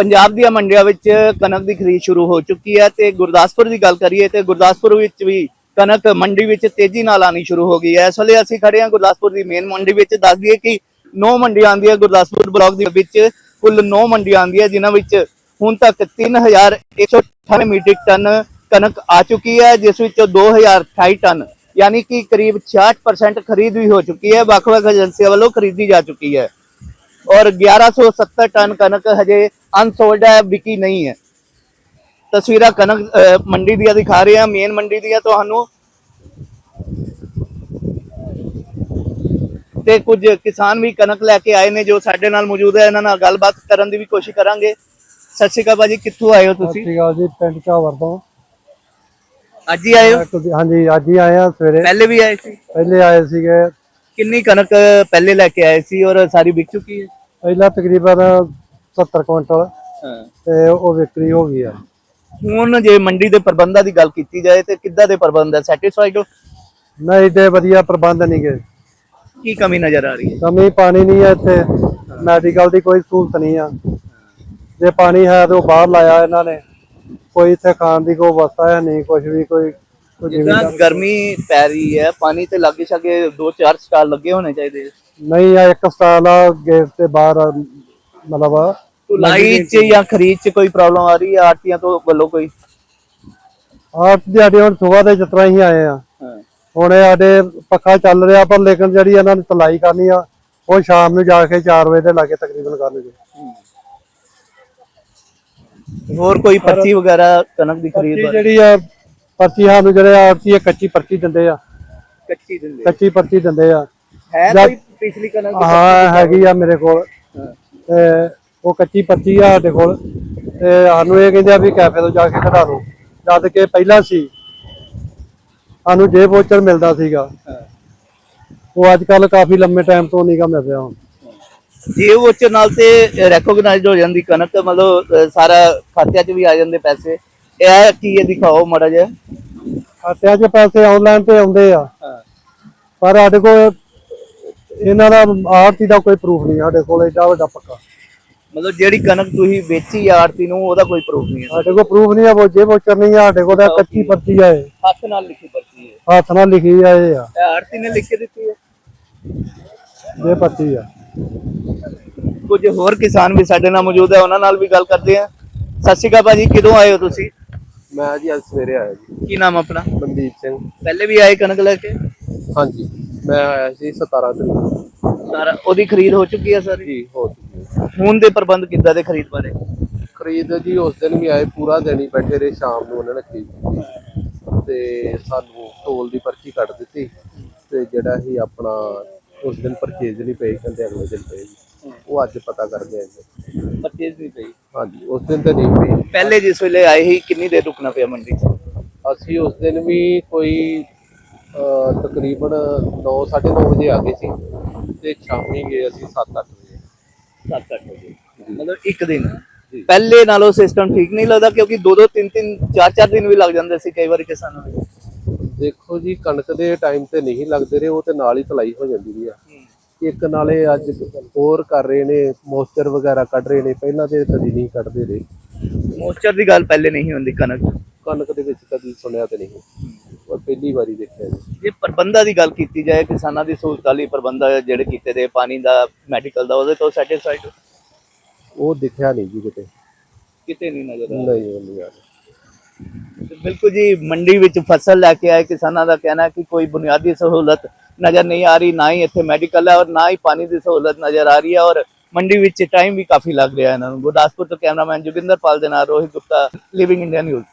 ਪੰਜਾਬ ਦੀਆਂ ਮੰਡੀਆਂ ਵਿੱਚ ਕਣਕ ਦੀ ਖਰੀਦ ਸ਼ੁਰੂ ਹੋ ਚੁੱਕੀ ਹੈ ਤੇ ਗੁਰਦਾਸਪੁਰ ਦੀ ਗੱਲ ਕਰੀਏ ਤੇ ਗੁਰਦਾਸਪੁਰ ਵਿੱਚ ਵੀ ਕਣਕ ਮੰਡੀ ਵਿੱਚ ਤੇਜ਼ੀ ਨਾਲ ਆਣੀ ਸ਼ੁਰੂ ਹੋ ਗਈ ਹੈ। ਇਸ ਵੇਲੇ ਅਸੀਂ ਖੜੇ ਹਾਂ ਗੁਰਦਾਸਪੁਰ ਦੀ ਮੇਨ ਮੰਡੀ ਵਿੱਚ। ਦੱਸ ਦਈਏ ਕਿ 9 ਮੰਡੀਆਂ ਆਉਂਦੀਆਂ ਗੁਰਦਾਸਪੁਰ ਬਲਾਕ ਦੇ ਵਿੱਚ। ਕੁੱਲ 9 ਮੰਡੀਆਂ ਆਉਂਦੀਆਂ ਜਿਨ੍ਹਾਂ ਵਿੱਚ ਹੁਣ ਤੱਕ 3198 ਮੀਟ੍ਰਿਕ ਟਨ ਕਣਕ ਆ ਚੁੱਕੀ ਹੈ, ਜਿਸ ਵਿੱਚੋਂ 2028 ਟਨ, ਯਾਨੀ ਕਿ ਕਰੀਬ 66% ਖਰੀਦ ਵੀ ਹੋ ਚੁੱਕੀ ਹੈ। ਵੱਖ-ਵੱਖ ਏਜੰਸੀਆਂ ਵੱਲੋਂ ਖਰੀਦੀ ਜਾ ਚੁੱਕੀ ਹੈ। ਔਰ 1170 ਟਨ ਕਣਕ ਹਜੇ ਅਨਸੋਲਡ ਹੈ ਵਿਕੀ ਨਹੀਂ ਹੈ। ਤਸਵੀਰਾਂ ਕਣਕ ਮੰਡੀ ਦੀਆਂ ਦਿਖਾ ਰਹੇ ਹਾਂ ਮੇਨ ਮੰਡੀ ਦੀਆਂ ਤੁਹਾਨੂੰ। ਤੇ ਕੁਝ ਕਿਸਾਨ ਵੀ ਕਣਕ ਲੈ ਕੇ ਆਏ ਨੇ ਜੋ ਸਾਡੇ ਨਾਲ ਮੌਜੂਦ ਹੈ ਇਹਨਾਂ ਨਾਲ ਗੱਲਬਾਤ ਕਰਨ ਦੀ ਵੀ ਕੋਸ਼ਿਸ਼ ਕਰਾਂਗੇ। ਸਤਿ ਸ਼੍ਰੀ ਅਕਾਲ ਭਾਜੀ ਕਿੱਥੋਂ ਆਏ ਹੋ ਸਤਿ ਤੁਸੀਂ? ਸ਼੍ਰੀ ਅਕਾਲ ਜੀ ਪਿੰਡ ਝਾਵਰ ਤੋਂ। ਅੱਜ ਹੀ ਆਏ ਹੋ? ਹਾਂਜੀ ਅੱਜ ਹੀ ਆਏ ਆ ਸਵੇਰੇ। ਪਹਿਲੇ ਵੀ ਆਏ ਸੀ? ਪਹਿਲੇ ਆਏ ਸੀਗੇ। ਕਿੰਨੀ ਕਣਕ ਪਹਿਲੇ ਲੈ ਕੇ ਆਏ ਸੀ ਔਰ ਸਾਰੀ ਵਿਕ ਚੁੱਕੀ ਹੈ? ਪਹਿਲਾਂ ਤਕਰੀਬਨ 70 ਕੁਇੰਟਲ ਤੇ ਉਹ ਵਿਕਰੀ ਹੋ ਗਈ ਆ। ਹੁਣ ਜੇ ਮੰਡੀ ਦੇ ਪ੍ਰਬੰਧਾਂ ਦੀ ਗੱਲ ਕੀਤੀ ਜਾਏ ਤੇ ਕਿੱਦਾਂ ਦੇ ਪ੍ਰਬੰਧ ਹੈ ਸੈਟੀਸਫਾਈਡ ਹੋ? ਨਹੀਂ ਤੇ ਵਧੀਆ ਪ੍ਰਬੰਧ ਨਹੀਂ ਗਏ। ਕੀ ਕਮੀ ਨਜ਼ਰ ਆ ਰਹੀ ਹੈ? ਕਮੀ ਪਾਣੀ ਨਹੀਂ ਹੈ ਇੱਥੇ। ਮੈਡੀਕਲ ਦੀ ਕੋਈ ਸਹੂਲਤ ਨਹੀਂ ਆ। ਜੇ ਪਾਣੀ ਹੈ ਤਾਂ ਉਹ ਬਾਹਰ ਲਾਇਆ ਇਹਨਾਂ ਨੇ। ਕੋਈ ਇੱਥੇ ਖਾਣ ਦੀ ਕੋਈ ਵਸਤਾ ਹੈ ਨਹੀਂ ਕੁਝ ਵੀ ਕੋਈ ਜਿੱਦਾਂ ਗਰਮੀ ਪੈ ਰਹੀ ਹੈ ਪਾਣੀ ਤੇ ਲਾਗੇ ਛਾਗੇ ਦੋ ਚਾਰ ਸਟਾਲ ਲੱਗੇ ਹੋਣੇ ਚਾਹੀਦੇ। ਨਹੀਂ ਆ ਇੱਕ ਸਟਾਲ ਆ ਗੇਟ ਤੇ ਬਾਹਰ ਮਤਲਬ ਲਾਈ ਚ ਜਾਂ ਖਰੀਦ ਚ ਕੋਈ ਪ੍ਰੋਬਲਮ ਆ ਰਹੀ ਹੈ ਆਰਤੀਆਂ ਤੋਂ ਵੱਲੋਂ ਕੋਈ? ਆਪ ਦਿਹਾੜੀ ਹੁਣ ਸੁਬਾਹ ਦੇ ਜਿਤਨਾ ਹੀ ਆਏ ਆ। ਹੁਣ ਇਹ ਸਾਡੇ ਪੱਖਾ ਚੱਲ ਰਿਹਾ ਪਰ ਲੇਕਿਨ ਜਿਹੜੀ ਇਹਨਾਂ ਨੇ ਤਲਾਈ ਕਰਨੀ ਆ ਉਹ ਸ਼ਾਮ ਨੂੰ ਜਾ ਕੇ 4 ਵਜੇ ਦੇ ਲਾਗੇ ਤਕਰੀਬਨ ਕਰਨਗੇ ਹੋਰ ਕੋਈ ਪਰਚੀ ਵਗੈਰਾ ਕਣਕ ਦੀ ਖਰੀਦ ਬਾਰੇ ਜਿਹੜੀ ਆ ਪਰਚੀ ਸਾਨੂੰ ਜਿਹੜੇ ਆਰਤੀ ਕੱਚੀ ਪਰਚੀ ਦਿੰਦੇ ਆ। ਕੱਚੀ ਦਿੰਦੇ ਕੱਚੀ ਪਰਚੀ ਦਿੰਦੇ ਆ। ਹੈ ਕੋਈ ਪਿਛਲੀ ਕਣਕ ਦੀ ਹਾਂ ਹੈਗੀ ਆ ਮੇਰੇ ਕੋਲ। ਹਾਂ। ਤੇ ਉਹ ਕੱਚੀ ਪਰਚੀ ਆ ਸਾਡੇ ਕੋਲ। ਤੇ ਸਾਨੂੰ ਇਹ ਕਹਿੰਦੇ ਆ ਵੀ ਕੈਫੇ ਤੋਂ ਜਾ ਕੇ ਕਢਾ ਲਓ ਜਦ ਕਿ ਪਹਿਲਾਂ ਸੀ ਸਾਨੂੰ ਜੇ ਵੋਚਰ ਮਿਲਦਾ ਸੀਗਾ। ਹਾਂ। ਉਹ ਅੱਜ ਕੱਲ ਕਾਫੀ ਲੰਮੇ ਟਾਈਮ ਤੋਂ ਨਹੀਂਗਾ ਮਿਲ ਰਿਹਾ ਹੁਣ। ਜੇ ਉਹ ਚ ਨਾਲ ਤੇ ਰੈਕੋਗਨਾਈਜ਼ਡ ਹੋ ਜਾਂਦੀ ਕਣਕ ਮਤਲਬ ਸਾਰਾ ਖਾਤਿਆਂ 'ਚ ਵੀ ਆ ਜਾਂਦੇ ਪੈਸੇ। ਇਹ ਕੀ ਹੈ ਦਿਖਾਓ ਮਾੜਾ ਜਿਹਾ। ਖਾਤਿਆਂ 'ਚ ਪੈਸੇ ਆਨਲਾਈਨ ਤੇ ਆਉਂਦੇ ਆ। ਪਰ ਸਾਡੇ ਕੋਲ ਇਹਨਾਂ ਦਾ ਆਰਤੀ ਦਾ ਕੋਈ ਪ੍ਰੂਫ ਨਹੀਂ ਸਾਡੇ ਕੋਲ ਏਡਾ ਵੱਡਾ ਪੱਕਾ। ਮਤਲਬ ਜਿਹੜੀ ਕਣਕ ਤੁਸੀਂ ਵੇਚੀ ਆ ਆੜਤੀ ਨੂੰ ਉਹਦਾ ਕੋਈ ਪ੍ਰੂਫ ਨਹੀਂ ਹੈ। ਸਾਡੇ ਕੋਲ ਪ੍ਰੂਫ ਨਹੀਂ ਆ ਉਹ ਜੇ ਵੋਚਰ ਨਹੀਂ ਆ ਸਾਡੇ ਕੋਲ ਤਾਂ ਕੱਚੀ ਪਰਚੀ ਆ ਇਹ। ਹੱਥ ਨਾਲ ਲਿਖੀ ਪਰਚੀ ਹੈ। ਹੱਥ ਨਾਲ ਲਿਖੀ ਆ ਇਹ ਆ। ਇਹ ਆੜਤੀ ਨੇ ਲਿਖ ਕੇ ਦਿੱਤੀ ਹੈ। ਇਹ ਪਰਚੀ ਆ। ਕੁਝ ਹੋਰ ਕਿਸਾਨ ਵੀ ਸਾਡੇ ਨਾਲ ਮੌਜੂਦ ਹੈ ਉਹਨਾਂ ਨਾਲ ਵੀ ਗੱਲ ਕਰਦੇ ਆ ਸਤਿ ਸ਼੍ਰੀ ਅਕਾਲ ਭਾਜੀ ਕਿਦੋਂ ਆਏ ਹੋ ਤੁਸੀਂ? ਮੈਂ ਜੀ ਅੱਜ ਸਵੇਰੇ ਆਇਆ ਜੀ। ਕੀ ਨਾਮ ਆਪਣਾ? ਮਨਦੀਪ ਸਿੰਘ। ਪਹਿਲੇ ਵੀ ਆਏ ਕਣਕ ਲੈ ਕੇ? ਹਾਂਜੀ ਮੈਂ ਆਇਆ ਸੀ 17 ਤਰੀਕ ਨੂੰ। ਸਾਰਾ ਉਹਦੀ ਖਰੀਦ ਹੋ ਚੁੱਕੀ ਹੈ ਸਾਰੀ? ਜੀ ਹੋ ਚੁੱਕੀ ਹੈ ਹੁਣ ਦੇ ਪ੍ਰਬੰਧ ਕਿੱਦਾਂ ਦੇ ਖਰੀਦ ਬਾਰੇ? ਖਰੀਦ ਜੀ ਉਸ ਦਿਨ ਵੀ ਆਏ ਪੂਰਾ ਦਿਨ ਹੀ ਬੈਠੇ ਰਹੇ ਸ਼ਾਮ ਨੂੰ ਉਹਨਾਂ ਨੇ ਖਰੀਦ ਕੀਤੀ ਤੇ ਸਾਨੂੰ ਟੋਲ ਦੀ ਪਰਚੀ ਕੱਢ ਦਿੱਤੀ। ਤੇ ਜਿਹੜਾ ਹੀ ਆਪਣਾ ਉਸ ਦਿਨ ਪਰਚੇਜ ਨਹੀਂ ਪਈ ਕਹਿੰਦੇ ਅਗਲੇ ਦਿਨ ਪਏਗੀ ਉਹ ਅੱਜ ਪਤਾ ਕਰ ਗਏ ਜੀ। ਪਰਚੇਜ਼ ਨਹੀਂ ਪਈ। ਹਾਂਜੀ ਉਸ ਦਿਨ ਤੇ ਨਹੀਂ ਪਈ ਪਹਿਲੇ ਜਿਸ ਵੇਲੇ ਆਏ ਸੀ ਕਿੰਨੀ ਦੇਰ ਰੁਕਣਾ ਪਿਆ ਮੰਡੀ 'ਚ? ਅਸੀਂ ਉਸ ਦਿਨ ਵੀ ਕੋਈ ਅਹ, ਤਕਰੀਬਨ 9:30 ਵਜੇ ਆ ਗਏ ਸੀ ਤੇ ਸ਼ਾਮੀ ਗਏ ਅਸੀਂ 7-8 ਵਜੇ। 7-8 ਵਜੇ। ਮਤਲਬ ਇੱਕ ਦਿਨ। ਪਹਿਲੇ ਨਾਲੋਂ ਸਿਸਟਮ ਠੀਕ ਨਹੀਂ ਲੱਗਦਾ ਕਿਉਂਕਿ ਦੋ ਦੋ ਤਿੰਨ ਤਿੰਨ ਚਾਰ ਚਾਰ ਦਿਨ ਵੀ ਲੱਗ ਜਾਂਦੇ ਸੀ ਕਈ ਵਾਰੀ ਕਿਸਾਨਾਂ ਨੂੰ ਦੇਖੋ ਜੀ ਕਣਕ ਦੇ ਟਾਈਮ ਤੇ ਨਹੀਂ ਲੱਗਦੇ ਰਹੇ ਉਹ ਤੇ ਨਾਲ ਹੀ ਤਲਾਈ ਹੋ ਜਾਂਦੀ ਰਹੀ ਆ। ਇੱਕ ਨਾਲੇ ਅੱਜ ਹੋਰ ਕਰ ਰਹੇ ਨੇ ਮੋਇਸਚਰ ਵਗੈਰਾ ਕੱਢ ਰਹੇ ਨੇ ਪਹਿਲਾਂ ਤੇ ਕਦੀ ਨਹੀਂ ਕੱਢਦੇ ਰਹੇ। ਮੋਸਚਰ ਦੀ ਗੱਲ ਪਹਿਲੇ ਨਹੀਂ ਹੁੰਦੀ ਕਣਕ। ਕਣਕ ਦੇ ਵਿੱਚ ਕਦੀ ਸੁਣਿਆ ਤੇ ਨਹੀਂ। ਪਰ ਪਹਿਲੀ ਵਾਰੀ ਦੇਖਿਆ ਜੀ। ਜੇ ਪ੍ਰਬੰਧਾਂ ਦੀ ਗੱਲ ਕੀਤੀ ਜਾਏ ਕਿਸਾਨਾਂ ਦੀ ਸਹੂਲਤਾਂ ਲਈ ਪ੍ਰਬੰਧ ਜਿਹੜੇ ਕੀਤੇ ਦੇ ਪਾਣੀ ਦਾ ਮੈਡੀਕਲ ਦਾ ਉਹਦੇ ਤੋਂ ਸੈਟੀਸਫਾਈਡ ਉਹ ਦਿਖਿਆ ਨਹੀਂ ਜੀ ਕਿਤੇ। ਕਿਤੇ ਨਹੀਂ ਨਜ਼ਰ ਆ ਨਹੀਂ ਨਹੀਂ। ਤੇ ਬਿਲਕੁਲ ਜੀ ਮੰਡੀ ਵਿੱਚ ਫਸਲ ਲੈ ਕੇ ਆਏ ਕਿਸਾਨਾਂ ਦਾ ਕਹਿਣਾ ਕਿ ਕੋਈ ਬੁਨਿਆਦੀ ਸਹੂਲਤ ਨਜ਼ਰ ਨਹੀਂ ਆ ਰਹੀ, ਨਾ ਹੀ ਇੱਥੇ ਮੈਡੀਕਲ ਹੈ ਔਰ ਨਾ ਹੀ ਪਾਣੀ ਦੀ ਸਹੂਲਤ ਨਜ਼ਰ ਆ ਰਹੀ ਹੈ ਔਰ ਮੰਡੀ ਵਿੱਚ ਟਾਈਮ ਵੀ ਕਾਫੀ ਲੱਗ ਰਿਹਾ ਇਹਨਾਂ ਨੂੰ। ਗੁਰਦਾਸਪੁਰ ਤੋਂ ਕੈਮਰਾਮੈਨ ਜੋਗਿੰਦਰ ਪਾਲ ਦੇ ਨਾਲ Rohit Gupta living India news